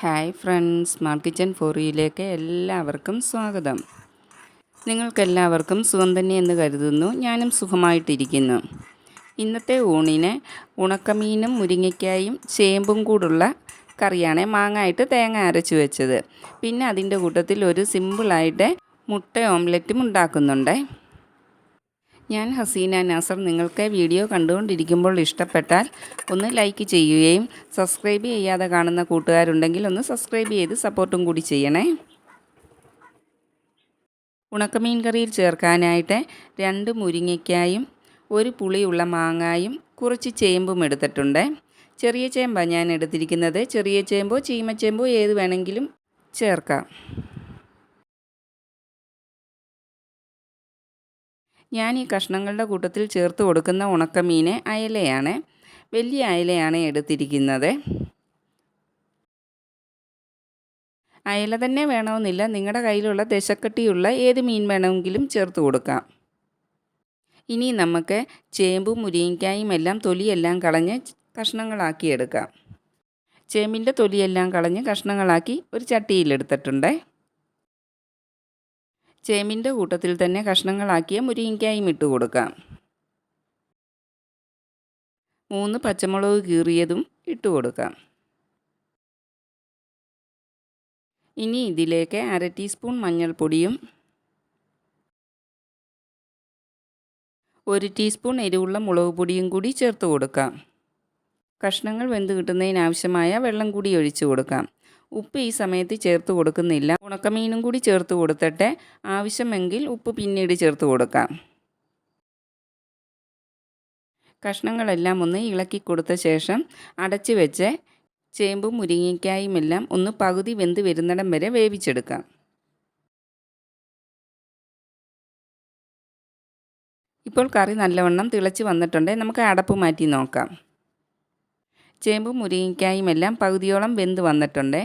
Hi friends smart kitchen ഫോറിയിലേക്ക് എല്ലാവർക്കും സ്വാഗതം. നിങ്ങൾക്കെല്ലാവർക്കും സുഖം തന്നെ എന്ന് കരുതുന്നു. ഞാനും സുഖമായിട്ടിരിക്കുന്നു. ഇന്നത്തെ ഊണിന് ഉണക്കമീനും മുരിങ്ങയ്ക്കായും ചേമ്പും കൂടുള്ള കറിയാണ് മാങ്ങായിട്ട് തേങ്ങ അരച്ച് വെച്ചത്. പിന്നെ അതിന്റെ കൂട്ടത്തിൽ ഒരു സിമ്പിളായിട്ട് മുട്ട ഓംലെറ്റും ഉണ്ടാക്കുന്നുണ്ട്. ഞാൻ ഹസീന നാസർ നിങ്ങൾക്ക് വീഡിയോ കണ്ടുകൊണ്ടിരിക്കുമ്പോൾ ഇഷ്ടപ്പെട്ടാൽ ഒന്ന് ലൈക്ക് ചെയ്യുകയും സബ്സ്ക്രൈബ് ചെയ്യാതെ കാണുന്ന കൂട്ടുകാരുണ്ടെങ്കിൽ ഒന്ന് സബ്സ്ക്രൈബ് ചെയ്ത് സപ്പോർട്ടും കൂടി ചെയ്യണേ. ഉണക്കമീൻ കറിയിൽ ചേർക്കാനായിട്ട് രണ്ട് മുരിങ്ങയ്ക്കായും ഒരു പുളിയുള്ള മാങ്ങായും കുറച്ച് ചേമ്പും എടുത്തിട്ടുണ്ട്. ചെറിയ ചേമ്പാണ് ഞാൻ എടുത്തിരിക്കുന്നത്. ചെറിയ ചേമ്പോ ചീമച്ചേമ്പോ ഏത് വേണമെങ്കിലും ചേർക്കാം. ഞാൻ ഈ കഷ്ണങ്ങളുടെ കൂട്ടത്തിൽ ചേർത്ത് കൊടുക്കുന്ന ഉണക്കമീൻ അയലയാണ് വലിയ അയലയാണ് എടുത്തിരിക്കുന്നത്. അയല തന്നെ വേണമെന്നില്ല നിങ്ങളുടെ കയ്യിലുള്ള ദശക്കട്ടിയുള്ള ഏത് മീൻ വേണമെങ്കിലും ചേർത്ത് കൊടുക്കാം. ഇനി നമുക്ക് ചേമ്പും മുരിങ്ങയ്ക്കായും എല്ലാം തൊലിയെല്ലാം കളഞ്ഞ് കഷ്ണങ്ങളാക്കി എടുക്കാം. ചേമ്പിന്റെ തൊലിയെല്ലാം കളഞ്ഞ് കഷ്ണങ്ങളാക്കി ഒരു ചട്ടിയിലെടുത്തിട്ടുണ്ട്. ചേമ്പിന്റെ കൂട്ടത്തിൽ തന്നെ കഷ്ണങ്ങളാക്കിയ മുരിങ്ങയ്ക്കായും ഇട്ട് കൊടുക്കാം. മൂന്ന് പച്ചമുളക് കീറിയതും ഇട്ട് കൊടുക്കാം. ഇനി ഇതിലേക്ക് അര ടീസ്പൂൺ മഞ്ഞൾപ്പൊടിയും ഒരു ടീസ്പൂൺ എരിവുള്ള മുളക് പൊടിയും കൂടി ചേർത്ത് കൊടുക്കാം. കഷ്ണങ്ങൾ വെന്ത് കിട്ടുന്നതിനാവശ്യമായ വെള്ളം കൂടി ഒഴിച്ചു കൊടുക്കാം. ഉപ്പ് ഈ സമയത്ത് ചേർത്ത് കൊടുക്കുന്നില്ല. ഉണക്കമീനും കൂടി ചേർത്ത് കൊടുത്തിട്ട്. ആവശ്യമെങ്കിൽ ഉപ്പ് പിന്നീട് ചേർത്ത് കൊടുക്കാം. കഷ്ണങ്ങളെല്ലാം ഒന്ന് ഇളക്കി കൊടുത്ത ശേഷം അടച്ചു വെച്ച് ചേമ്പും മുരിങ്ങയ്ക്കായും എല്ലാം ഒന്ന് പകുതി വെന്ത് വരുന്നിടം വരെ വേവിച്ചെടുക്കാം. ഇപ്പോൾ കറി നല്ലവണ്ണം തിളച്ച് വന്നിട്ടുണ്ട്. നമുക്ക് അടപ്പ് മാറ്റി നോക്കാം. ചേമ്പും മുരിങ്ങയ്ക്കായും എല്ലാം പകുതിയോളം വെന്ത് വന്നിട്ടുണ്ട്.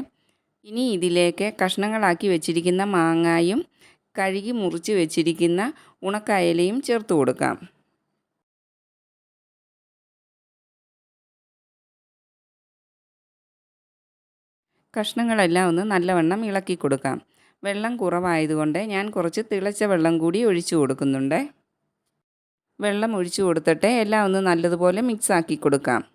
ഇനി ഇതിലേക്ക് കഷ്ണങ്ങളാക്കി വെച്ചിരിക്കുന്ന മാങ്ങായും കഴുകി മുറിച്ച് വെച്ചിരിക്കുന്ന ഉണക്കായലയും ചേർത്ത് കൊടുക്കാം. കഷ്ണങ്ങളെല്ലാം ഒന്ന് നല്ലവണ്ണം ഇളക്കി കൊടുക്കാം. വെള്ളം കുറവായതുകൊണ്ട് ഞാൻ കുറച്ച് തിളച്ച വെള്ളം കൂടി ഒഴിച്ചു കൊടുക്കുന്നുണ്ട്. വെള്ളം ഒഴിച്ചു കൊടുത്തിട്ട് എല്ലാം ഒന്ന് നല്ലതുപോലെ മിക്സ് ആക്കി കൊടുക്കാം.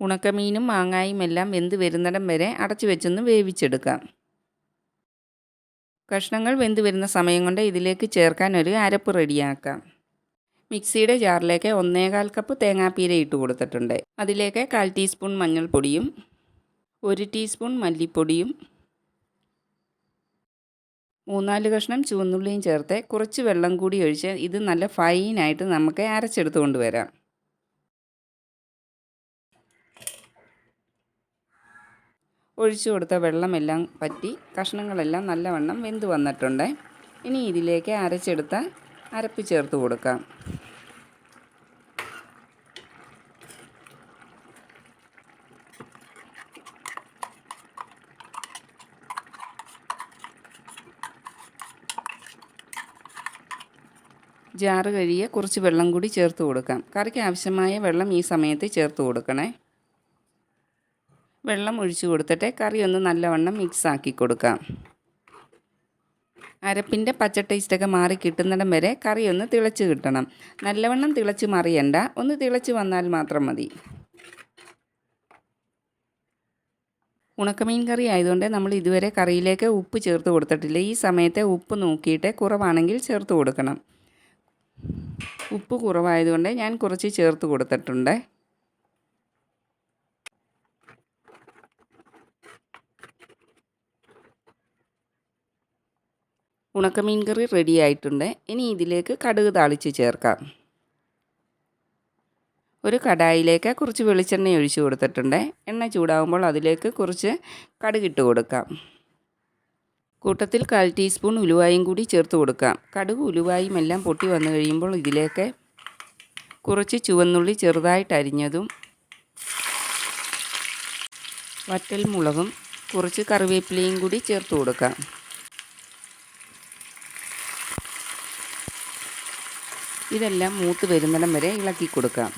ഉണക്കമീനും മാങ്ങായും എല്ലാം വെന്ത് വരുന്നിടം വരെ അടച്ചു വെച്ചൊന്ന് വേവിച്ചെടുക്കാം. കഷ്ണങ്ങൾ വെന്ത് വരുന്ന സമയം കൊണ്ട് ഇതിലേക്ക് ചേർക്കാൻ ഒരു അരപ്പ് റെഡിയാക്കാം. മിക്സിയുടെ ജാറിലേക്ക് ഒന്നേകാൽ കപ്പ് തേങ്ങാപ്പീര ഇട്ട് കൊടുത്തിട്ടുണ്ട്. അതിലേക്ക് കാൽ ടീസ്പൂൺ മഞ്ഞൾപ്പൊടിയും ഒരു ടീസ്പൂൺ മല്ലിപ്പൊടിയും മൂന്നാൽ കഷ്ണം ചുവന്നുള്ളിയും ചേർത്ത് കുറച്ച് വെള്ളം കൂടി ഒഴിച്ച് ഇത് നല്ല ഫൈനായിട്ട് നമുക്ക് അരച്ചെടുത്ത് കൊണ്ടുവരാം. ഒഴിച്ചു കൊടുത്ത വെള്ളമെല്ലാം പറ്റി കഷ്ണങ്ങളെല്ലാം നല്ലവണ്ണം വെന്ത് വന്നിട്ടുണ്ട്. ഇനി ഇതിലേക്ക് അരച്ചെടുത്ത അരപ്പ് ചേർത്ത് കൊടുക്കാം. ജാറ് കഴിയെ കുറച്ച് വെള്ളം കൂടി ചേർത്ത് കൊടുക്കാം. കറിക്ക് ആവശ്യമായ വെള്ളം ഈ സമയത്ത് ചേർത്ത് കൊടുക്കണേ. വെള്ളം ഒഴിച്ചു കൊടുത്തിട്ട് കറി ഒന്ന് നല്ലവണ്ണം മിക്സ് ആക്കി കൊടുക്കാം. അരപ്പിന്റെ പച്ച ടേസ്റ്റൊക്കെ മാറി കിട്ടുന്നിടം വരെ കറി ഒന്ന് തിളച്ച് കിട്ടണം. നല്ലവണ്ണം തിളച്ച് മറിയണ്ട. ഒന്ന് തിളച്ച് വന്നാൽ മാത്രം മതി. ഉണക്കമീൻ കറി ആയതുകൊണ്ട് നമ്മൾ ഇതുവരെ കറിയിലേക്ക് ഉപ്പ് ചേർത്ത് കൊടുത്തിട്ടില്ല. ഈ സമയത്തെ ഉപ്പ് നോക്കിയിട്ട് കുറവാണെങ്കിൽ ചേർത്ത് കൊടുക്കണം. ഉപ്പ് കുറവായതുകൊണ്ട് ഞാൻ കുറച്ച് ചേർത്ത് കൊടുത്തിട്ടുണ്ട്. ഉണക്കമീൻ കറി റെഡി ആയിട്ടുണ്ട്. ഇനി ഇതിലേക്ക് കടുക് താളിച്ച് ചേർക്കാം. ഒരു കടായിലേക്ക് കുറച്ച് വെളിച്ചെണ്ണ ഒഴിച്ച് കൊടുത്തിട്ടുണ്ട്. എണ്ണ ചൂടാകുമ്പോൾ അതിലേക്ക് കുറച്ച് കടുകിട്ട് കൊടുക്കാം. കൂട്ടത്തിൽ കാൽ ടീസ്പൂൺ ഉലുവായും കൂടി ചേർത്ത് കൊടുക്കാം. കടുക് ഉലുവായും എല്ലാം പൊട്ടി വന്നു കഴിയുമ്പോൾ ഇതിലേക്ക് കുറച്ച് ചുവന്നുള്ളി ചെറുതായിട്ട് അരിഞ്ഞതും വറ്റൽ മുളകും കുറച്ച് കറിവേപ്പിലയും കൂടി ചേർത്ത് കൊടുക്കാം. ഇതെല്ലാം മൂത്ത് വരുന്നിടം വരെ ഇളക്കി കൊടുക്കാം.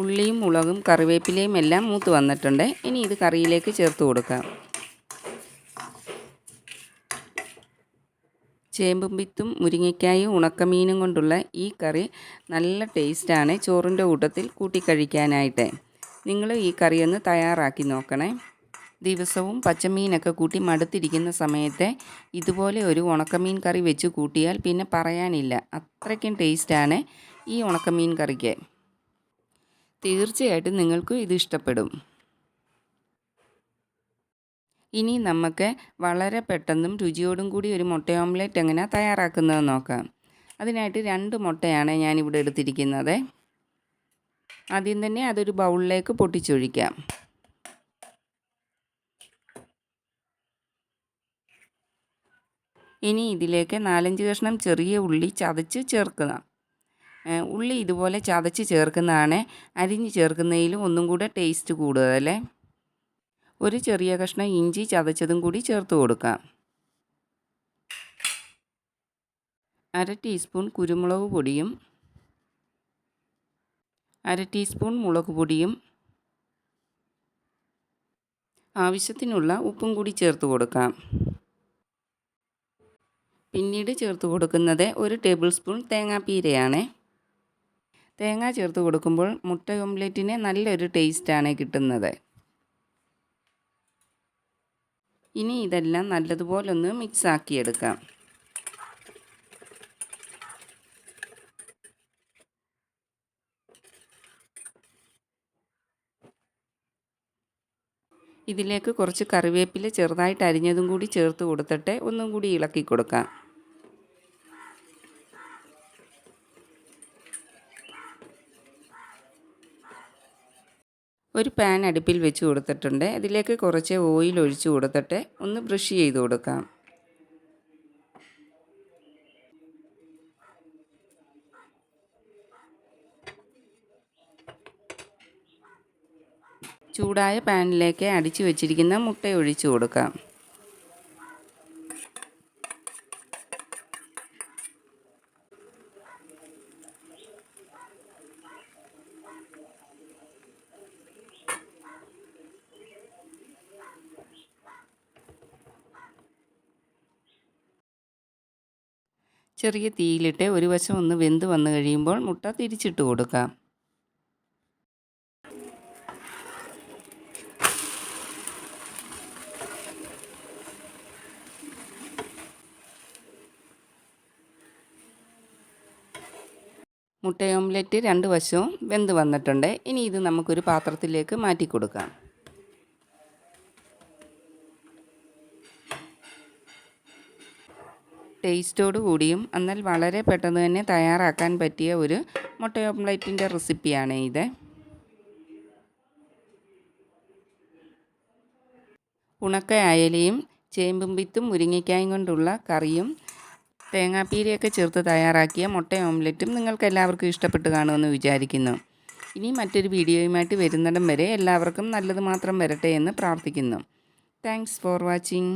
ഉള്ളിയും മുളകും കറിവേപ്പിലയും എല്ലാം മൂത്ത് വന്നിട്ടുണ്ട്. ഇനി ഇത് കറിയിലേക്ക് ചേർത്ത് കൊടുക്കാം. ചേമ്പും വിത്തും മുരിങ്ങയ്ക്കായും ഉണക്കമീനും കൊണ്ടുള്ള ഈ കറി നല്ല ടേസ്റ്റാണ്. ചോറിന്റെ കൂട്ടത്തിൽ കൂട്ടിക്കഴിക്കാനായിട്ട് നിങ്ങൾ ഈ കറിയൊന്ന് തയ്യാറാക്കി നോക്കണേ. ദിവസവും പച്ചമീനൊക്കെ കൂട്ടി മടുത്തിരിക്കുന്ന സമയത്തെ ഇതുപോലെ ഒരു ഉണക്കമീൻ കറി വെച്ച് കൂട്ടിയാൽ പിന്നെ പറയാനില്ല. അത്രയ്ക്കും ടേസ്റ്റാണ് ഈ ഉണക്കമീൻ കറിക്ക്. തീർച്ചയായിട്ടും നിങ്ങൾക്കും ഇത് ഇഷ്ടപ്പെടും. ഇനി നമുക്ക് വളരെ പെട്ടെന്നും രുചിയോടും കൂടി ഒരു മുട്ട ഓംലെറ്റ് എങ്ങനെ തയ്യാറാക്കുന്നത് നോക്കാം. അതിനായിട്ട് രണ്ട് മുട്ടയാണ് ഞാനിവിടെ എടുത്തിരിക്കുന്നത്. ആദ്യം തന്നെ അതൊരു ബൗളിലേക്ക് പൊട്ടിച്ചൊഴിക്കാം. ഇനി ഇതിലേക്ക് നാലഞ്ച് കഷ്ണം ചെറിയ ഉള്ളി ചതച്ച് ചേർക്കുക. ഉള്ളി ഇതുപോലെ ചതച്ച് ചേർക്കുന്നതാണ്. അരിഞ്ഞ് ചേർക്കുന്നതിലും ഒന്നും കൂടെ ടേസ്റ്റ് കൂടുതലേ ഒരു ചെറിയ കഷ്ണം ഇഞ്ചി ചതച്ചതും കൂടി ചേർത്ത് കൊടുക്കാം. അര ടീസ്പൂൺ കുരുമുളക് പൊടിയും അര ടീസ്പൂൺ മുളക് പൊടിയും ആവശ്യത്തിനുള്ള ഉപ്പും കൂടി ചേർത്ത് കൊടുക്കാം. പിന്നീട് ചേർത്ത് കൊടുക്കുന്നത് ഒരു ടേബിൾ സ്പൂൺ തേങ്ങാപ്പീരയാണ്. തേങ്ങ ചേർത്ത് കൊടുക്കുമ്പോൾ മുട്ട ഓംലെറ്റിന് നല്ലൊരു ടേസ്റ്റാണ് കിട്ടുന്നത്. ഇനി ഇതെല്ലാം നല്ലതുപോലെ ഒന്ന് മിക്സ് ആക്കിയെടുക്കാം ഇതിലേക്ക് കുറച്ച് കറിവേപ്പില ചെറുതായിട്ട് അരിഞ്ഞതും കൂടി ചേർത്ത് കൊടുത്തിട്ട് ഒന്നും കൂടി ഇളക്കി കൊടുക്കാം. ഒരു പാൻ അടുപ്പിൽ വെച്ച് കൊടുത്തിട്ടുണ്ട്. അതിലേക്ക് കുറച്ച് ഓയിൽ ഒഴിച്ചു കൊടുത്തിട്ട് ഒന്ന് ബ്രഷ് ചെയ്ത് കൊടുക്കാം. ചൂടായ പാനിലേക്ക് അടിച്ചു വെച്ചിരിക്കുന്ന മുട്ട ഒഴിച്ചു കൊടുക്കാം. ചെറിയ തീയിലിട്ട് ഒരു വശം ഒന്ന് വെന്ത് വന്നു കഴിയുമ്പോൾ മുട്ട തിരിച്ചിട്ട് കൊടുക്കാം. മുട്ട ഓംലെറ്റ് രണ്ട് വശവും വെന്ത് വന്നിട്ടുണ്ട്. ഇനി ഇത് നമുക്കൊരു പാത്രത്തിലേക്ക് മാറ്റി കൊടുക്കാം. ടേസ്റ്റോട് കൂടിയും എന്നാൽ വളരെ പെട്ടെന്ന് തന്നെ തയ്യാറാക്കാൻ പറ്റിയ ഒരു മുട്ട ഓംലൈറ്റിന്റെ റെസിപ്പിയാണ് ഇത്. ഉണക്ക അയലയും ചേമ്പും വിത്തും മുരിങ്ങയ്ക്കായും കൊണ്ടുള്ള കറിയും തേങ്ങാപ്പീരയൊക്കെ ചേർത്ത് തയ്യാറാക്കിയ മുട്ട ഓംലെറ്റും നിങ്ങൾക്ക് എല്ലാവർക്കും ഇഷ്ടപ്പെട്ട് കാണുമെന്ന് വിചാരിക്കുന്നു. ഇനി മറ്റൊരു വീഡിയോയുമായിട്ട് വരുന്നിടം വരെ എല്ലാവർക്കും നല്ലത് മാത്രം വരട്ടെ എന്ന് പ്രാർത്ഥിക്കുന്നു. Thanks for watching.